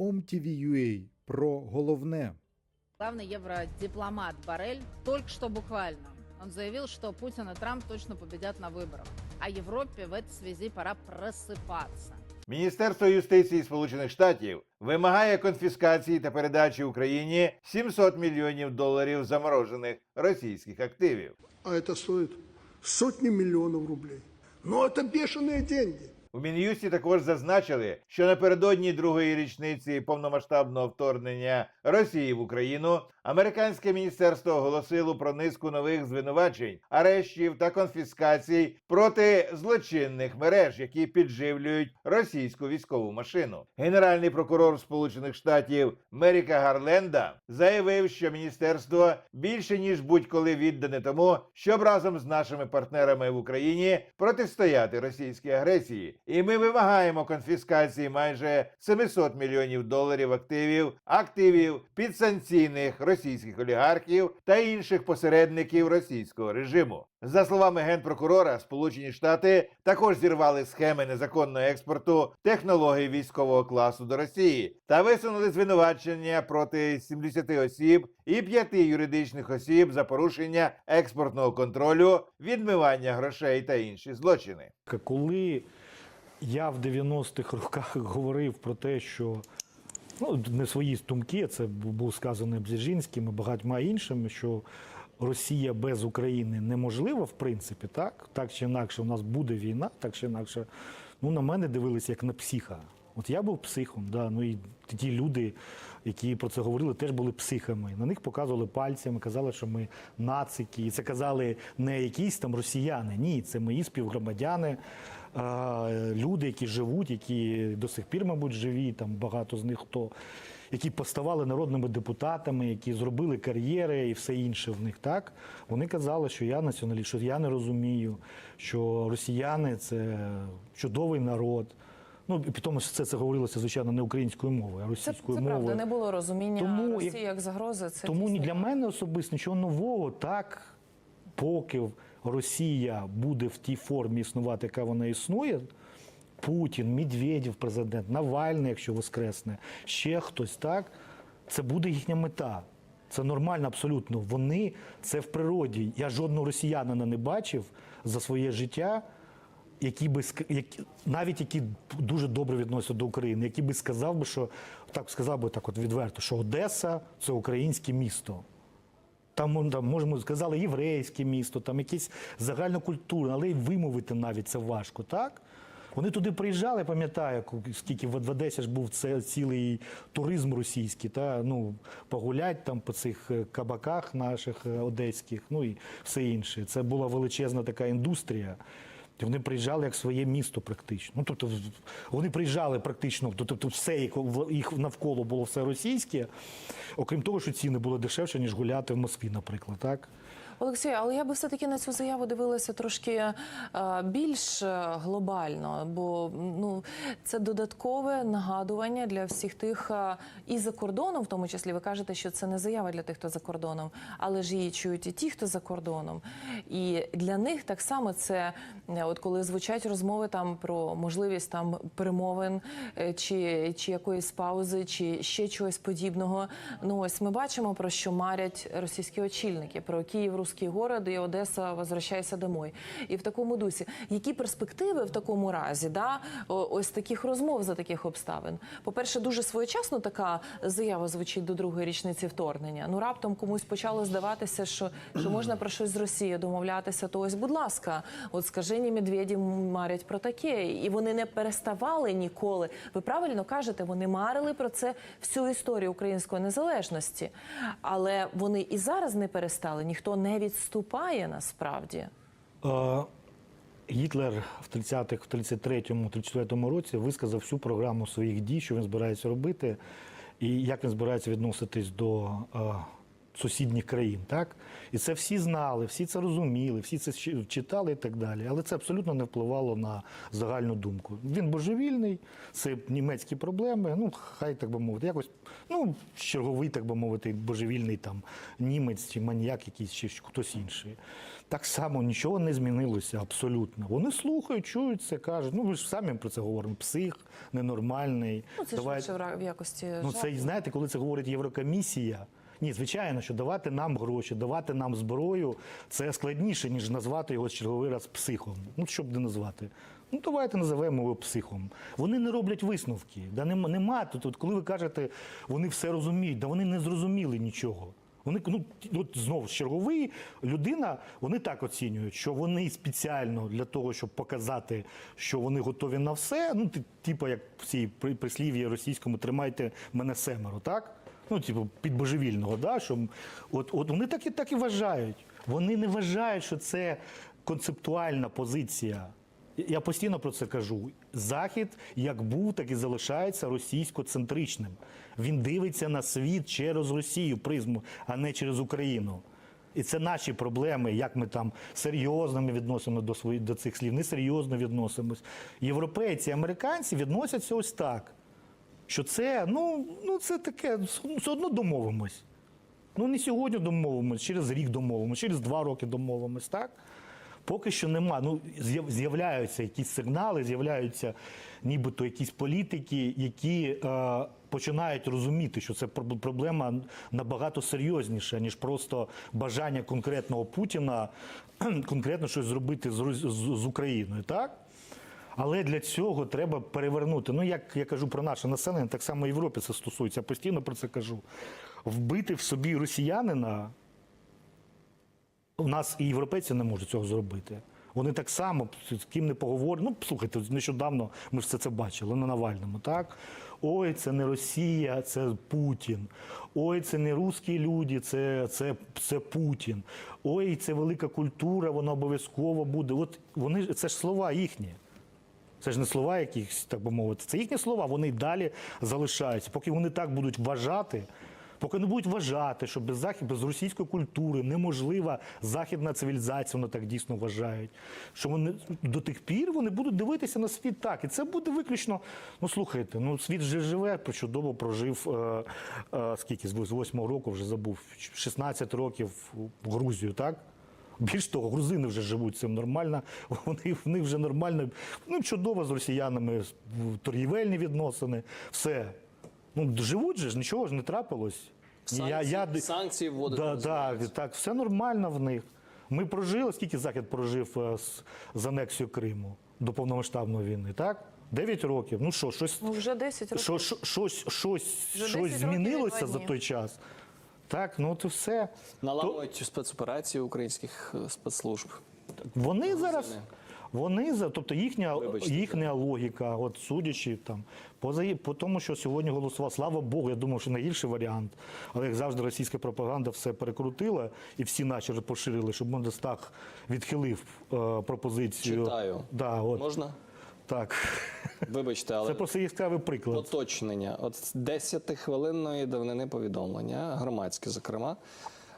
OMTV.ua про головне. Главный евродипломат Барель только что буквально. Он заявил, что Путин и Трамп точно победят на выборах. А Европе в этой связи пора просыпаться. Міністерство юстиції Сполучених Штатів вимагає конфіскації та передачі Україні 700 мільйонів доларів заморожених російських активів. а это стоит сотни миллионов рублей. Но это бешеные деньги. У Мін'юсті також зазначили, що напередодні другої річниці повномасштабного вторгнення Росії в Україну американське міністерство оголосило про низку нових звинувачень, арештів та конфіскацій проти злочинних мереж, які підживлюють російську військову машину. Генеральний прокурор Сполучених Штатів Меріка Гарленда заявив, що міністерство більше ніж будь-коли віддане тому, щоб разом з нашими партнерами в Україні протистояти російській агресії. І ми вимагаємо конфіскації майже 700 мільйонів доларів активів, активів підсанкційних російських олігархів та інших посередників російського режиму. За словами генпрокурора, Сполучені Штати також зірвали схеми незаконного експорту технологій військового класу до Росії та висунули звинувачення проти 70 осіб і 5 юридичних осіб за порушення експортного контролю, відмивання грошей та інші злочини. Коли я в 90-х роках говорив про те, що ну, не свої думки, це був сказаний Бзіжинським і багатьма іншими, що Росія без України неможлива, в принципі, так? Так чи інакше, у нас буде війна, так чи інакше. Ну, на мене дивилися як на психа. От я був психом, да, ну і ті люди, які про це говорили, теж були психами. На них показували пальцями, казали, що ми нацики. І це казали не якісь там росіяни. Ні, це мої співгромадяни, люди, які живуть, які до сих пір, мабуть, живі, там багато з них хто, які поставали народними депутатами, які зробили кар'єри і все інше в них. Так вони казали, що я націоналіст, що я не розумію, що росіяни це чудовий народ. Ну і при тому, що це, це говорилося, звичайно, не українською мовою, а Це, це російською правда, не було розуміння Тому, Росії як- як загрози. Це Тому дійсно для мене особисто нічого нового, так поки Росія буде в тій формі існувати, яка вона існує. Путін, Медведєв, президент, Навальний, якщо воскресне, ще хтось, так це буде їхня мета. Це нормально абсолютно. Вони це в природі. Я жодного росіянина не бачив за своє життя, які би які, навіть які дуже добре відносяться до України, які би сказав би, що так сказав би так, от відверто, що Одеса це українське місто. Там, там можемо сказали єврейське місто, там якесь загальнокультурне, але й вимовити навіть це важко, так? Вони туди приїжджали, пам'ятаю, скільки в в Одесі ж був це цілий туризм російський, та ну погулять там по цих е, кабаках наших е, одеських, ну і все інше. Це була величезна така індустрія. Вони приїжджали як своє місто практично. Ну, тобто, вони приїжджали практично, тобто все їх, в- їх навколо було все російське, окрім того, що ціни були дешевше, ніж гуляти в Москві, наприклад, так? Олексій, але я би все-таки на цю заяву дивилася трошки е, більш е, глобально, бо ну це додаткове нагадування для всіх тих е, і за кордоном, в тому числі ви кажете, що це не заява для тих, хто за кордоном, але ж її чують і ті, хто за кордоном. І для них так само це, от коли звучать розмови там про можливість там перемовин чи, чи якоїсь паузи, чи ще чогось подібного. Ну ось ми бачимо про що марять російські очільники про Київ, русський город і Одеса, возвращайся домой. І в такому дусі, які перспективи в такому разі, да, ось таких розмов за таких обставин? По-перше, дуже своєчасно така заява звучить до другої річниці вторгнення. Ну раптом комусь почало здаватися, що, що можна про щось з Росією домовлятися. То ось, будь ласка, от скажені медведі марять про таке, і вони не переставали ніколи. Ви правильно кажете, вони марили про це всю історію української незалежності, але вони і зараз не перестали. Ніхто не відступає насправді. Е, Гітлер в 30-х, в 33-му, 34-му році висказав всю програму своїх дій, що він збирається робити, і як він збирається відноситись до е, сусідніх країн, так? І це всі знали, всі це розуміли, всі це читали і так далі. Але це абсолютно не впливало на загальну думку. Він божевільний, це німецькі проблеми. Ну, хай так би мовити, якось ну, черговий, так би мовити, божевільний там німець чи маніяк якийсь, чи хтось інший. Так само нічого не змінилося абсолютно. Вони слухають, чують це, кажуть. Ну, ви ж самі про це говоримо. Псих, ненормальний. Ну, це Давайте- ж в якості Ну, це знаєте, коли це говорить Єврокомісія. Ні, звичайно, що давати нам гроші, давати нам зброю це складніше, ніж назвати його черговий раз психом. Ну, що б не назвати. Ну, давайте називаємо його психом. Вони не роблять висновки. Да нема, нема тут, коли ви кажете, вони все розуміють, да вони не зрозуміли нічого. Вони ну от знову черговий людина. Вони так оцінюють, що вони спеціально для того, щоб показати, що вони готові на все. Ну, типу, як в цій прислів'ї російському тримайте мене семеро, так? Ну, типу, під божевільного, да? що от, от вони так і так і вважають. Вони не вважають, що це концептуальна позиція. Я постійно про це кажу. Захід як був, так і залишається російсько-центричним. Він дивиться на світ через Росію призму, а не через Україну. І це наші проблеми, як ми там серйозно ми відносимо до своїх до цих слів, несерйозно відносимось. Європейці, американці відносяться ось так. Що це, ну, ну це таке, ну, все одно домовимось. Ну не сьогодні домовимось, через рік домовимось, через два роки домовимось, так? Поки що нема. Ну, з'являються якісь сигнали, з'являються нібито якісь політики, які е, починають розуміти, що це проб- проблема набагато серйозніша, ніж просто бажання конкретного Путіна конкретно щось зробити з, з, з Україною, так? Але для цього треба перевернути. Ну, як я кажу про наше населення, так само Європі це стосується. Я постійно про це кажу. Вбити в собі росіянина у нас і європейці не можуть цього зробити. Вони так само з ким не поговорять. Ну, слухайте, нещодавно ми все це бачили на Навальному, так? Ой, це не Росія, це Путін. Ой, це не русські люди, це, це, це Путін. Ой, це велика культура, вона обов'язково буде. От вони це ж слова їхні. Це ж не слова якихось, так би мовити. Це їхні слова, вони далі залишаються. Поки вони так будуть вважати, поки не будуть вважати, що без захід, без російської культури неможлива західна цивілізація, вони так дійсно вважають. Що вони до тих пір вони будуть дивитися на світ так. І це буде виключно. Ну слухайте, ну світ вже живе, чудово прожив е, е, скільки з восьмого року вже забув 16 років в Грузію, так? Більш того, грузини вже живуть цим нормально. Вони в них вже нормально, ну чудово з росіянами, торгівельні відносини, все. Ну, живуть же ж, нічого ж не трапилось. Санкції- санкції вводити да, да, так, все нормально в них. Ми прожили, скільки Захід прожив е, з, з анексією Криму до повномасштабної війни, так? Дев'ять років. Ну що, щось, Ну, вже 10 років. що, що, щось, щось, Вже щось 10 років і змінилося за той час. Так, ну то все. Наламують спецоперації українських е, спецслужб. Вони зараз. Вони за, тобто їхня, Вибачте, їхня логіка, от судячи там, поза по тому, що сьогодні голосував, слава Богу, я думав, що найгірший варіант. Але як завжди, російська пропаганда все перекрутила і всі наші поширили, щоб Мондестаг відхилив е, пропозицію. Читаю. Да, от, Можна? Так. Вибачте, але Це просто яскравий приклад. уточнення. От 10-хвилинної давнини повідомлення, громадське, зокрема.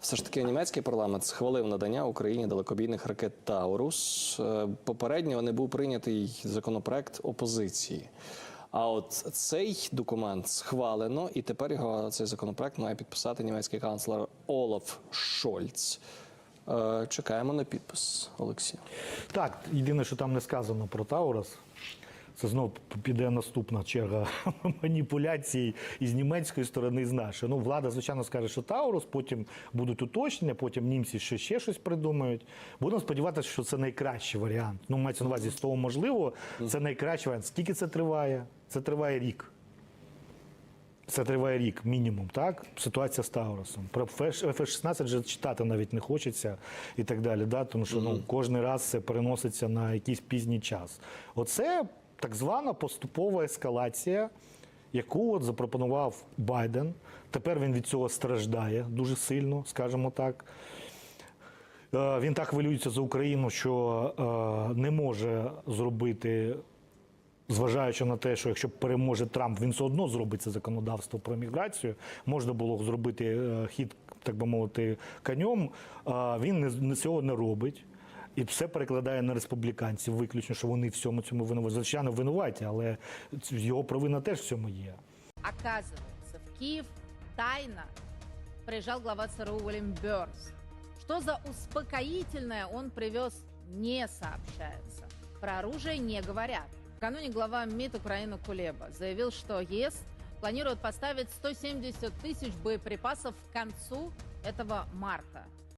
Все ж таки, німецький парламент схвалив надання Україні далекобійних ракет Таурус. Е, Попередньо не був прийнятий законопроект опозиції. А от цей документ схвалено, і тепер його цей законопроект має підписати німецький канцлер Олаф Шольц. Е, Чекаємо на підпис, Олексій. Так, єдине, що там не сказано про Таурас. Це знову піде наступна черга маніпуляцій із німецької сторони, і з нашої. Ну, влада, звичайно, скаже, що Таурус, потім будуть уточнення, потім німці ще, ще щось придумають. Будемо сподіватися, що це найкращий варіант. Ну, мається на увазі з того можливо, це найкращий варіант. Скільки це триває? Це триває рік. Це триває рік, мінімум, так? Ситуація з Таурусом. Про F-16 вже читати навіть не хочеться і так далі. Да? Тому що ну, кожен раз це переноситься на якийсь пізній час. Оце так звана поступова ескалація, яку от запропонував Байден. Тепер він від цього страждає дуже сильно, скажімо так. Е, Він так хвилюється за Україну, що е, не може зробити Зважаючи на те, що якщо переможе Трамп, він все одно зробить це законодавство про міграцію, можна було зробити е, хід, так би мовити, конем. Він цього не робить. І все перекладає на республіканців, виключно, що вони в всьому цьому винуваті. Звичайно, винуваті, але його провина теж в цьому є. Оказывается, в Киев тайно приезжал глава ЦРУ Уильям Бёрнс. Что за успокоительное он привез, не сообщается. Про оружие не говорят. Накануне глава МИД Украины Кулеба заявил, что ЕС планирует поставить 170 тысяч боеприпасов к концу этого марта.